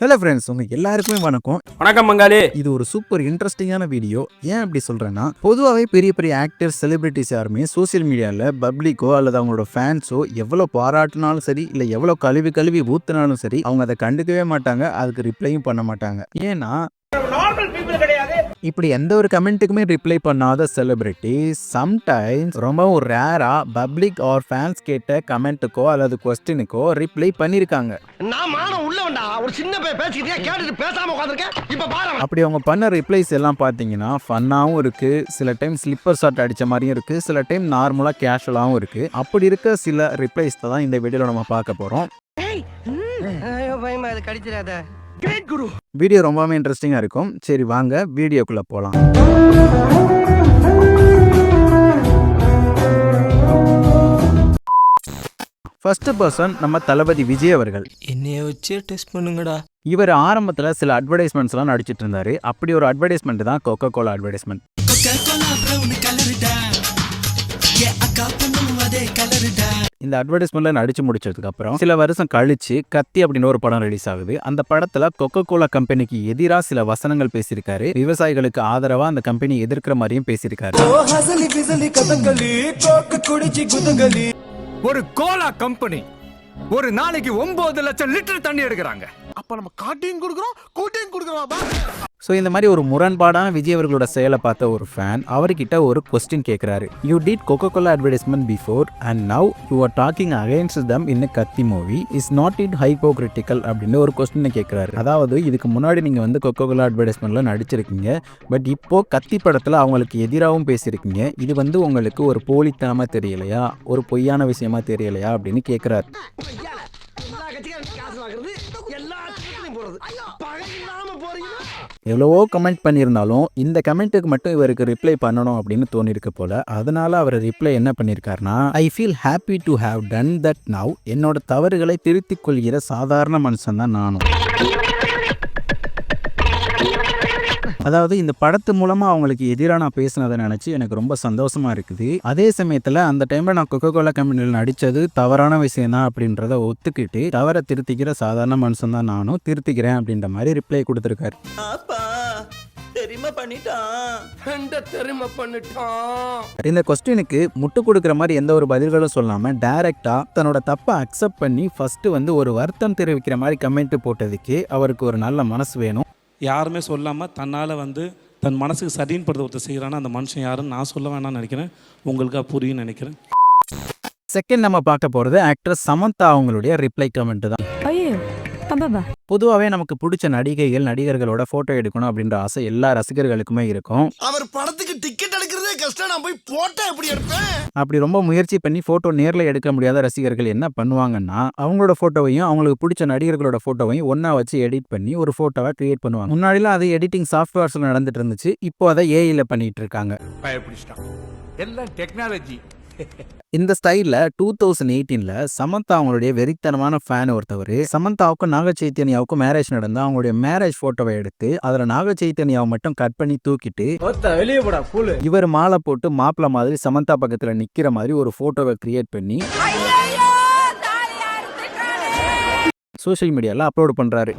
Hello friends உங்க எல்லாருக்குமே வணக்கம். வணக்கம் பங்காளி. இது ஒரு சூப்பர் இன்ட்ரெஸ்டிங்கான வீடியோ ஏன் அப்படி சொல்றேன்னா பொதுவாகவே பெரிய பெரிய ஆக்டர்ஸ் செலிபிரிட்டிஸ் யாருமே சோஷியல் மீடியாவில் பப்ளிக்கோ அல்லது அவங்களோட ஃபேன்ஸோ எவ்வளோ பாராட்டினாலும் சரி இல்லை எவ்வளோ கழுவி கழுவி ஊத்துனாலும் சரி அவங்க அதை கண்டுக்கவே மாட்டாங்க அதுக்கு ரிப்ளையும் பண்ண மாட்டாங்க. ஏன்னா இப்படி எந்த ஒரு கமெண்ட்டுக்குமே ரிப்ளை பண்ணாத செலிபிரிட்டி சம்டைம்ஸ் ரொம்பவும் ரேரா பப்ளிக் ஆர் ஃபேன்ஸ் கேட்ட கமெண்ட்டுக்கோ அல்லது கொஸ்டினுக்கோ ரிப்ளை பண்ணியிருக்காங்க நான் மானம் உள்ளவன்டா. ஒரு சின்ன பையன் பேசிக்கிட்டே கேட்டுட்டு பேசாம உட்காந்துருக்கேன் இப்ப பாரு அப்படி அவங்க பண்ண ரிப்ளைஸ் எல்லாம் பார்த்தீங்கன்னா ஃபன்னாகவும் இருக்குது சில டைம் ஸ்லிப்பர் ஷாட் அடித்த மாதிரியும் இருக்குது சில டைம் நார்மலாக கேஷுவலாகவும் இருக்குது அப்படி இருக்க சில ரிப்ளைஸ் தான் இந்த வீடியோவில் நம்ம பார்க்க போகிறோம் பயமா அது கடிச்சிடாத வீடியோ ரொம்பவே இன்ட்ரெஸ்டிங்காக இருக்கும். சரி வாங்க வீடியோக்குள்ளே போகலாம் ஃபர்ஸ்ட் பர்சன் நம்ம தளபதி விஜய் அவர்கள். என்னைய வச்சே டெஸ்ட் பண்ணுங்கடா. இவர் ஆரம்பத்தில் சில அட்வர்டைஸ்மெண்ட்ஸ்லாம் நடிச்சிட்டு இருந்தாரு. அப்படி ஒரு அட்வர்டைஸ்மெண்ட் தான் கொக்கோ கோலா அட்வர்டைஸ்மெண்ட் இந்த அட்வர்டைஸ்மெண்ட்ல நடிச்சு முடிச்சதுக்கு அப்புறம் சில வருஷம் கழிச்சு கத்தி அப்படின்னு ஒரு படம் ரிலீஸ் ஆகுது. அந்த படத்துல கொக்கோ கோலா கம்பெனிக்கு எதிரா சில வசனங்கள் பேசியிருக்காரு. விவசாயிகளுக்கு ஆதரவா அந்த கம்பெனி எதிர்க்கிற மாதிரியும் பேசியிருக்காரு. ஒரு கோலா கம்பெனி ஒரு நாளைக்கு ஒன்பது லட்சம் லிட்டர் தண்ணி எடுக்கிறாங்க. அப்ப நம்ம காட்டியும் கொடுக்குறோம் கூட்டியும் கொடுக்குறோம் ஸோ இந்த மாதிரி ஒரு முரண்பாடான விஜய் அவர்களோட செயலை பார்த்த ஒரு ஃபேன் அவர்கிட்ட ஒரு கொஸ்டின் கேட்குறாரு you did Coca Cola advertisement before and now you are talking against them in Kaththi movie is not it hypocritical அப்படின்னு ஒரு கொஸ்டினை கேட்குறாரு அதாவது இதுக்கு முன்னாடி நீங்கள் வந்து கொக்கோ கோலா அட்வர்டைஸ்மெண்ட்ல நடிச்சிருக்கீங்க பட் இப்போ கத்தி படத்தில் அவங்களுக்கு எதிராகவும் பேசியிருக்கீங்க. இது வந்து உங்களுக்கு ஒரு போலித்தனமாக தெரியலையா? ஒரு பொய்யான விஷயமா தெரியலையா? அப்படின்னு கேட்குறாரு எவ்வளவோ கமெண்ட் பண்ணியிருந்தாலும் இந்த கமெண்ட்டுக்கு மட்டும் இவருக்கு ரிப்ளை பண்ணணும் அப்படின்னு தோணிருக்கு போல. அதனால அவர் ரிப்ளை என்ன பண்ணியிருக்காருன்னா I feel happy to have done that now என்னோட தவறுகளை திருத்திக் கொள்கிற சாதாரண மனுஷன் தான் நானும். அதாவது இந்த படத்து மூலமாக அவங்களுக்கு எதிராக நான் பேசினதை நினச்சி எனக்கு ரொம்ப சந்தோஷமா இருக்குது. அதே சமயத்தில் அந்த டைமில் நான் கொக்கோ கோலா கம்பெனியில் நடித்தது தவறான விஷயம் தான் அப்படின்றத ஒத்துக்கிட்டு தவறை திருத்திக்கிற சாதாரண மனுஷன் தான் நானும் திருத்திக்கிறேன் அப்படின்ற மாதிரி ரிப்ளை கொடுத்துருக்காரு. தெரியுமா பண்ணிட்டான்? இந்த கொஸ்டினுக்கு முட்டு கொடுக்குற மாதிரி எந்த ஒரு பதில்களும் சொல்லாமல் டைரெக்டாக தன்னோட தப்பை அக்செப்ட் பண்ணி ஃபஸ்ட்டு வந்து ஒரு வருத்தம் தெரிவிக்கிற மாதிரி கமெண்ட் போட்டதுக்கு அவருக்கு ஒரு நல்ல மனசு வேணும். யாருமே சொல்லாமல் தன்னால் வந்து தன் மனசுக்கு சரின்னு படுத்த ஒருத்தர் செய்கிறான்னா அந்த மனுஷன் யாருன்னு நான் சொல்ல வேணாம்னு நினைக்கிறேன். உங்களுக்கு புரியும் புரியும்னு நினைக்கிறேன். செகண்ட் நம்ம பார்க்க போகிறது ஆக்ட்ரஸ் சமந்தா அவங்களுடைய ரிப்ளை கமெண்ட் தான். அப்பா பொதுவாகவே நமக்கு பிடிச்ச நடிகைகள் நடிகர்களோட ஃபோட்டோ எடுக்கணும் அப்படின்ற ஆசை எல்லா ரசிகர்களுக்குமே இருக்கும். அவர் படத்துக்கு டிக்கெட் எடுக்கிறதே கஷ்டம். நான் போய் போட்டா எப்படி எடுப்பேன்? அப்படி ரொம்ப முயற்சி பண்ணி ஃபோட்டோ நேரில் எடுக்க முடியாத ரசிகர்கள் என்ன பண்ணுவாங்கன்னா அவங்களோட ஃபோட்டோவையும் அவங்களுக்கு பிடிச்ச நடிகர்களோட ஃபோட்டோவையும் ஒன்றா வச்சு எடிட் பண்ணி ஒரு ஃபோட்டோவை கிரியேட் பண்ணுவாங்க. முன்னாடிலாம் அது எடிட்டிங் சாஃப்ட்வேர்ஸில் நடந்துட்டு இருந்துச்சு. இப்போ அதை ஏஐயில் பண்ணிட்டு இருக்காங்க. எல்லாம் டெக்னாலஜி இந்த ஸ்டைலில் டூ தௌசண்ட் எயிட்டீனில் சமந்தா அவங்களுடைய வெறித்தனமான ஃபேன் ஒருத்தவர். சமந்தாவுக்கும் நாக சைத்தன்யாவுக்கும் மேரேஜ் நடந்து அவங்களுடைய மேரேஜ் ஃபோட்டோவை எடுத்து அதில் நாக சைத்தன்யாவை மட்டும் கட் பண்ணி தூக்கிட்டு வெளியே போடா இவர் மாலை போட்டு மாப்பிள்ள மாதிரி சமந்தா பக்கத்தில் நிற்கிற மாதிரி ஒரு ஃபோட்டோவை கிரியேட் பண்ணி சோஷியல் மீடியாவில் அப்லோட் பண்ணுறாரு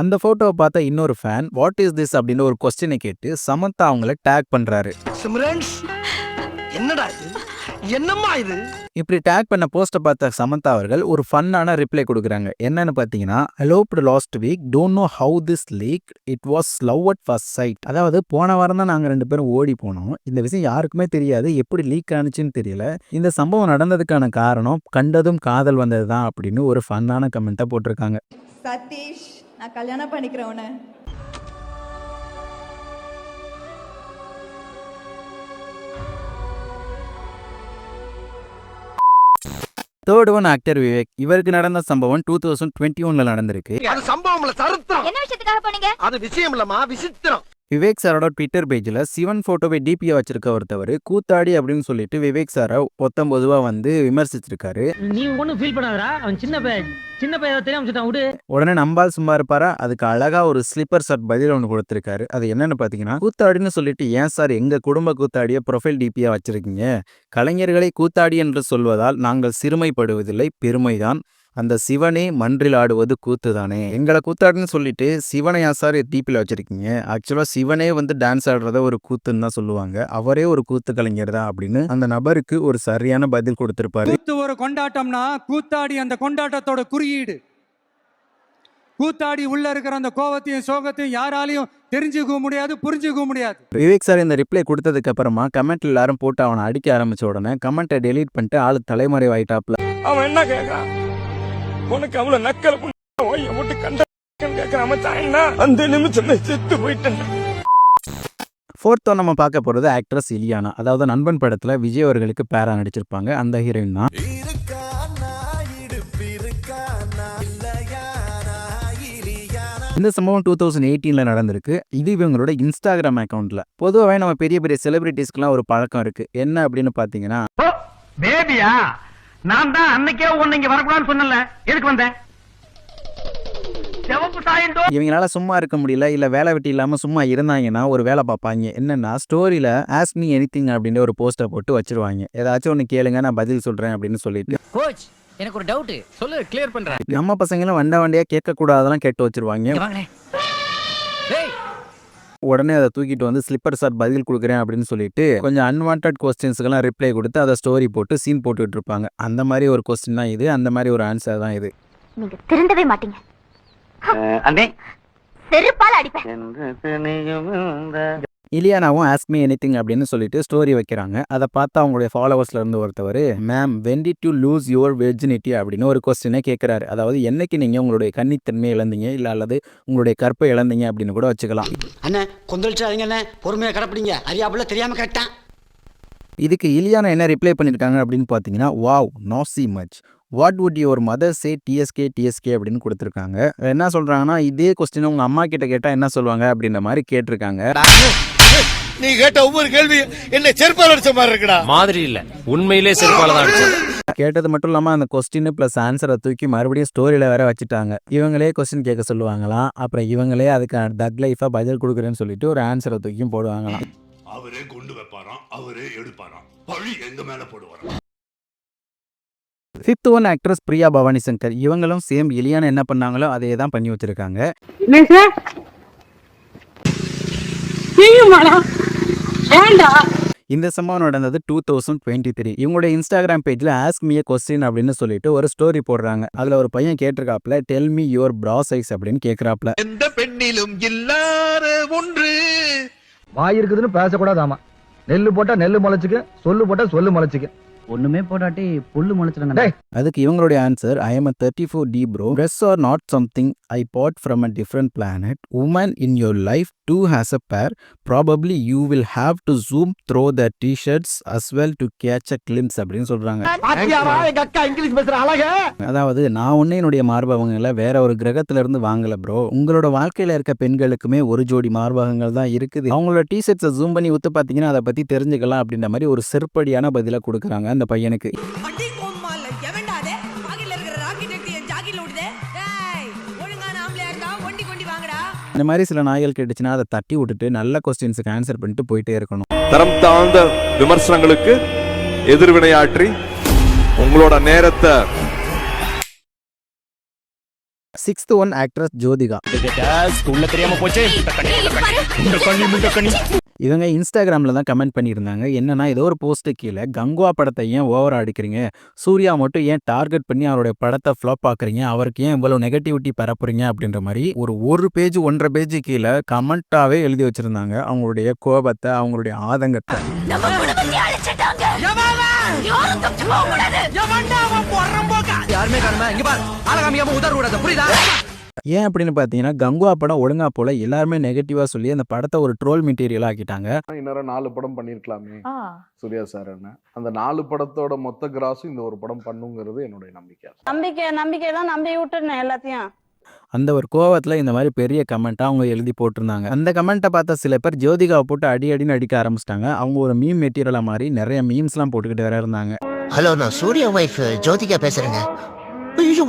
அந்த ஃபோட்டோவை பார்த்த இன்னொரு ஃபேன் வாட் இஸ் திஸ் அப்படின்னு ஒரு கொஸ்டினை கேட்டு சமந்தா அவங்கள டேக் பண்ணுறாரு சிம்ரன்ஸ் என்னடா இது? என்னம்மா இது? இப்படி டேக் பண்ண போஸ்ட்டை பார்த்த சமந்தா அவர்கள் ஒரு ஃபன்னான ரிப்ளை கொடுக்குறாங்க. என்னன்னு பார்த்தீங்கன்னா eloped last week don't know how this leak it was love at first sight அதாவது போன வாரம் தான் நாங்கள் ரெண்டு பேரும் ஓடி போனோம். இந்த விஷயம் யாருக்குமே தெரியாது. எப்படி லீக் ஆனிச்சுன்னு தெரியல. இந்த சம்பவம் நடந்ததுக்கான காரணம் கண்டதும் காதல் வந்தது தான் அப்படின்னு ஒரு ஃபன்னான கமெண்ட்டை போட்டிருக்காங்க. சதீஷ். நான் கல்யாணம் பண்ணிக்கிறேன் உன்னை. தேர்ட் ஒன் ஆக்டர் விவேக் இவருக்கு நடந்த சம்பவம் டூ தௌசண்ட் டுவெண்ட்டி ஒன்ல நடந்திருக்கு. அது சம்பவம்ல சரித்திரம் என்ன விஷயத்துக்காக போனீங்க? அது விஷயம் இல்லம்மா விசித்திரம். விவேக் சாரோட ட்விட்டர் பேஜில் சிவன் ஃபோட்டோவை டிபியை வச்சிருக்க ஒருத்தவர் கூத்தாடி அப்படின்னு சொல்லிட்டு விவேக் சாரை பொத்தம் பொதுவாக வந்து விமர்சிச்சிருக்காரு. நீ ஒண்ணும் ஃபீல் பண்ணாதடா. அவன் சின்ன பையன் சின்ன பையன் தெரியாம விடு. உடனே நம்பால் சும்மா இருப்பாரா? அதுக்கு அழகா ஒரு ஸ்லிப்பர் ஷர்ட் பதில் ஒன்று கொடுத்துருக்காரு. அது என்னன்னு பார்த்தீங்கன்னா கூத்தாடின்னு சொல்லிட்டு ஏன் சார் எங்க குடும்ப கூத்தாடிய ப்ரொஃபைல் டிபியா வச்சிருக்கீங்க? கலைஞர்களை கூத்தாடி என்று சொல்வதால் நாங்கள் சிறுமைப்படுவதில்லை பெருமைதான். அந்த சிவனே மன்றில் ஆடுவது கூத்து தானே எங்களை கூத்தாடுன்னு சொல்லிட்டு சிவனை சார் டிபியில் வச்சிருக்கீங்க. ஆக்சுவலாக சிவனே வந்து டான்ஸ் ஆடுறத ஒரு கூத்துன்னு தான் சொல்லுவாங்க. அவரே ஒரு கூத்து கலைஞர் தான் அப்படின்னு அந்த நபருக்கு ஒரு சரியான பதில் கொடுத்திருப்பாரு. கூத்து ஒரு கொண்டாட்டம்னா கூத்தாடி அந்த கொண்டாட்டத்தோட குறியீடு. கூத்தாடி உள்ள இருக்கிற அந்த கோவத்தையும் சோகத்தையும் யாராலையும் தெரிஞ்சுக்க முடியாது புரிஞ்சுக்க முடியாது. விவேக் சார் இந்த ரிப்ளை கொடுத்ததுக்கு அப்புறமா கமெண்ட் எல்லாரும் போட்டு அவனை அடிக்க ஆரம்பிச்ச உடனே கமெண்ட்டை டெலீட் பண்ணிட்டு ஆளு தலைமறை ஆயிட்டாப்ல அவன் என்ன கேக்குறான்? உனக்கு அவ்வளவு நக்கல ஓய்ய போட்டு கண்ட அந்த நிமிஷம் செத்து போயிட்டேன். ஃபோர்த்தோ நம்ம பார்க்க போறது ஆக்ட்ரஸ் இலியானா. அதாவது நண்பன் படத்துல விஜய் அவர்களுக்கு பேரா நடிச்சிருப்பாங்க. அந்த ஹீரோயின் தான். இந்த சம்பவம் டூ தௌசண்ட் எயிட்டீனில் நடந்திருக்கு. இது இவங்களோட இன்ஸ்டாகிராம் அக்கௌண்ட்டில் பொதுவாகவே நம்ம பெரிய பெரிய செலிபிரிட்டிஸ்க்குலாம் ஒரு பழக்கம் இருக்குது என்ன அப்படின்னு பார்த்தீங்கன்னா பேபியா நான் தான் அன்னைக்கே உன்னை இங்க வரக்கூடாதுன்னு சொன்னல எதுக்கு வந்தேன்? இவங்களால சும்மா இருக்க முடியல இல்லை வேலை வெட்டி இல்லாமல் சும்மா இருந்தாங்கன்னா ஒரு வேலை பார்ப்பாங்க. என்னன்னா ஸ்டோரியில் ஆஸ் மீ எனிதிங் அப்படின்னு ஒரு போஸ்டர் போட்டு வச்சிருவாங்க. ஏதாச்சும் ஒன்று கேளுங்க நான் பதில் சொல்கிறேன் அப்படின்னு சொல்லிட்டு. கோச் எனக்கு ஒரு டவுட் சொல்லு கிளியர் பண்றேன். நம்ம பசங்களும் வண்ட வண்டியாக கேட்கக்கூடாதெல்லாம் கேட்டு வச்சிருவாங்க. உடனே அதை தூக்கிட்டு வந்து ஸ்லிப்பர் சார் பதில் கொடுக்குறேன் அப்படின்னு சொல்லிட்டு கொஞ்சம் அன்வான்ட் கொஸ்டின்ஸ்க்கெல்லாம் ரிப்ளை கொடுத்து அதை ஸ்டோரி போட்டு சீன் போட்டுக்கிட்டு இருப்பாங்க. அந்த மாதிரி ஒரு கொஸ்டின் தான் இது. அந்த மாதிரி ஒரு ஆன்சர் தான் இது. நீங்க திருந்தவே மாட்டீங்க. அண்ணே. செருப்பால அடிப்பேன். இலியானாவும் ஆஸ்க் மீ எனிதிங் அப்படின்னு சொல்லிட்டு ஸ்டோரி வைக்கிறாங்க. அதை பார்த்து அவங்களுடைய ஃபாலோவர்ஸ்ல இருந்து ஒருத்தவர் ma'am when did you lose your virginity அப்படின்னு ஒரு கொஸ்டினே கேட்குறாரு அதாவது என்னைக்கு நீங்கள் உங்களுடைய கன்னித்தன்மையை இழந்தீங்க? இல்லை அல்லது உங்களுடைய கற்பை இழந்தீங்க? அப்படின்னு கூட வச்சுக்கலாம். அண்ணே கொந்தளிச்சாதீங்க அண்ணே. பொறுமையா கடப்பிடிங்க. அறியாப்புல தெரியாம கேட்டான் இதுக்கு இலியானா என்ன ரிப்ளை பண்ணியிருக்காங்க அப்படின்னு பார்த்தீங்கன்னா wow no see much what would your mother say tsk tsk அப்படின்னு கொடுத்துருக்காங்க. என்ன சொல்கிறாங்கன்னா இதே கொஸ்டின் உங்கள் அம்மா கிட்ட கேட்டால் என்ன சொல்லுவாங்க? அப்படின்ற மாதிரி கேட்டிருக்காங்க. நீ கேட்ட ஒவ்வொரு கேள்வி என்ன செருப்பால் அடிச்ச மாதிரி இருக்குடா. மாதிரி இல்ல. உண்மையிலே செருப்பால தான் அடிச்சது கேட்டது மட்டும் இல்லாமல் அந்த கொஸ்டின் ப்ளஸ் ஆன்சரை தூக்கி மறுபடியும் ஸ்டோரியில் வேற வச்சுட்டாங்க. இவங்களே கொஸ்டின் கேட்க சொல்லுவாங்களாம். அப்புறம் இவங்களே அதுக்கு தக் லைஃபாக பதில் கொடுக்குறேன்னு சொல்லிட்டு ஒரு ஆன்சரை தூக்கியும் போடுவாங்களாம். அவரே குண்டு வைப்பாராம். அவரே எடுப்பாராம். பழி எங்க மேல போடுவாராம். Fifth one actress Priya Bhavani Shankar இவங்களும் சேம் இலியான என்ன பண்ணாங்களோ அதே தான் பண்ணி வச்சிருக்காங்க. இந்த சம்பவம் நடந்தது two thousand twenty three Instagram Instagram பேஜில் ஆஸ்க் மீ கொஸ்டின் அப்படின்னு சொல்லிட்டு ஒரு ஸ்டோரி போடுறாங்க. அதில் ஒரு பையன் கேட்டிருக்காப்ல tell me your bra size அப்படின்னு கேட்குறாப்ல எந்த பெண்ணிலும் இல்லாத ஒன்று. வாய் இருக்குதுன்னு பேசக்கூடாது ஆமா நெல்லு போட்டா நெல்லு முளைச்சுக்கு சொல்லு போட்டா சொல்லு முளைச்சுக்கு. ஒண்ணுமே போடாட்டி புல்லு முளைச்சிருங்க அதுக்கு இவங்களுடைய answer I am thirty four D bro dress are not something I bought from a different planet women in your life too has a pair probably you will have to zoom through the t-shirts as well to catch a glimpse அப்படின்னு சொல்றாங்க. அதாவது நான் ஒன்னே என்னுடைய மார்பகங்களை வேற ஒரு கிரகத்துல இருந்து வாங்கல ப்ரோ உங்களோட வாழ்க்கையில இருக்க பெண்களுக்குமே ஒரு ஜோடி மார்பகங்கள் தான் இருக்குது. அவங்களோட டிஷர்ட்ஸை ஜூம் பண்ணி ஊத்து பார்த்தீங்கன்னா அதை பத்தி தெரிஞ்சுக்கலாம் அப்படின்ற மாதிரி ஒரு செருப்படியான பதிலை கொடுக்குறாங்க அந்த பையனுக்கு. இந்த மாதிரி சில நாய்கள் கேட்டுச்சுன்னா அதை தட்டி விட்டுட்டு நல்ல கொஸ்டின்ஸுக்கு ஆன்சர் பண்ணிட்டு போயிட்டே இருக்கணும் தரம் தாழ்ந்த விமர்சனங்களுக்கு எதிர்வினையாற்றி உங்களோட நேரத்தை சிக்ஸ்த் ஒன் ஆக்ட்ரஸ் ஜோதிகா உள்ள தெரியாம போச்சே இவங்க இன்ஸ்டாகிராமில் தான் கமெண்ட் பண்ணியிருந்தாங்க. என்னன்னா ஏதோ ஒரு போஸ்ட்டு கீழே கங்குவா படத்தை ஏன் ஓவர் அடிக்கிறீங்க? சூர்யா மட்டும் ஏன் டார்கெட் பண்ணி அவருடைய படத்தை ஃப்ளாப் ஆக்குறீங்க? அவருக்கு ஏன் இவ்வளோ நெகட்டிவிட்டி பரப்புறீங்க அப்படின்ற மாதிரி ஒரு ஒரு பேஜ் ஒன்றரை பேஜ் கீழே கமெண்ட்டாகவே எழுதி வச்சுருந்தாங்க. அவங்களுடைய கோபத்தை அவங்களுடைய ஆதங்கத்தை. யாருமே காணுமே இங்க பாரு. ஆளகாமியாம உதற விடாத புரியுதா? ஏன் அப்படின்னு பார்த்தீங்கன்னா கங்குவா படம் ஒழுங்கா போல எல்லாருமே நெகட்டிவாக சொல்லி அந்த படத்தை ஒரு ட்ரோல் மெட்டீரியல் ஆக்கிட்டாங்க. இன்னொரு நாலு படம் பண்ணிருக்கலாமே சூர்யா சார் என்ன? அந்த நாலு படத்தோட மொத்த கிராஸும் இந்த ஒரு படம் பண்ணுங்கிறது என்னுடைய நம்பிக்கை. நம்பிக்கை நம்பிக்கை தான் நம்பி விட்டுருந்தேன் எல்லாத்தையும். அந்த ஒரு கோவத்தில் இந்த மாதிரி பெரிய கமெண்ட்டை அவங்க எழுதி போட்டிருந்தாங்க. அந்த கமெண்ட்டை பார்த்த சில பேர் ஜோதிகாவை போட்டு அடி அடின்னு அடிக்க ஆரம்பிச்சிட்டாங்க. அவங்க ஒரு மீம் மெட்டீரியலாக மாதிரி நிறைய மீம்ஸ்லாம் போட்டுக்கிட்டு வேற இருந்தாங்க. ஹலோ நான் சூர்யா ஒய்ஃப் ஜோதிகா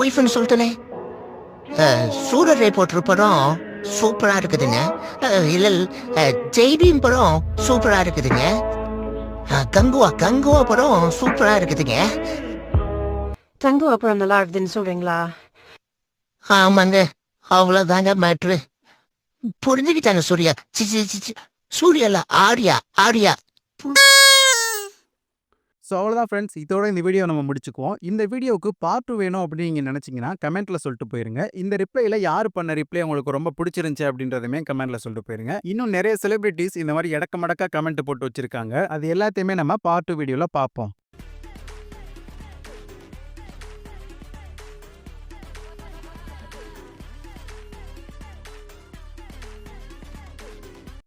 ஒய்ஃப்னு சொல்லிட்டேனே. சூரரை போட்டிரு படம் சூப்பரா இருக்குதுங்க இல்ல ஜெய்பீம் படம் சூப்பரா இருக்குதுங்க. கங்குவா கங்குவா படம் சூப்பரா இருக்குதுங்க. தங்கு அப்புறம் நல்லா இருக்குதுன்னு சொல்றீங்களா? ஆமாங்க அவ்வளவுதாங்க மேட்ரு புரிஞ்சுக்கிட்டாங்க சூர்யா. சி, சி, சி, சி. சூர்யா இல்ல ஆர்யா ஆர்யா. ஸோ அவ்வளோதான் ஃப்ரெண்ட்ஸ். இதோட இந்த வீடியோ நம்ம முடிச்சுக்குவோம். இந்த வீடியோவுக்கு பார்ட் டூ வேணும் அப்படின்னு நீங்கள் நினச்சிங்கன்னா கமெண்ட்டில் சொல்லிட்டு போயிருங்க. இந்த ரிப்ளைல யார் பண்ண ரிப்ளை உங்களுக்கு ரொம்ப பிடிச்சிருந்துச்சு அப்படின்றதுமே கமெண்ட்டில் சொல்லிட்டு போயிருங்க. இன்னும் நிறைய செலிபிரிட்டிஸ் இந்த மாதிரி இடக்க மடக்கா கமெண்ட் போட்டு வச்சிருக்காங்க. அது எல்லாத்தையுமே நம்ம பார்ட் டூ வீடியோவில் பார்ப்போம்.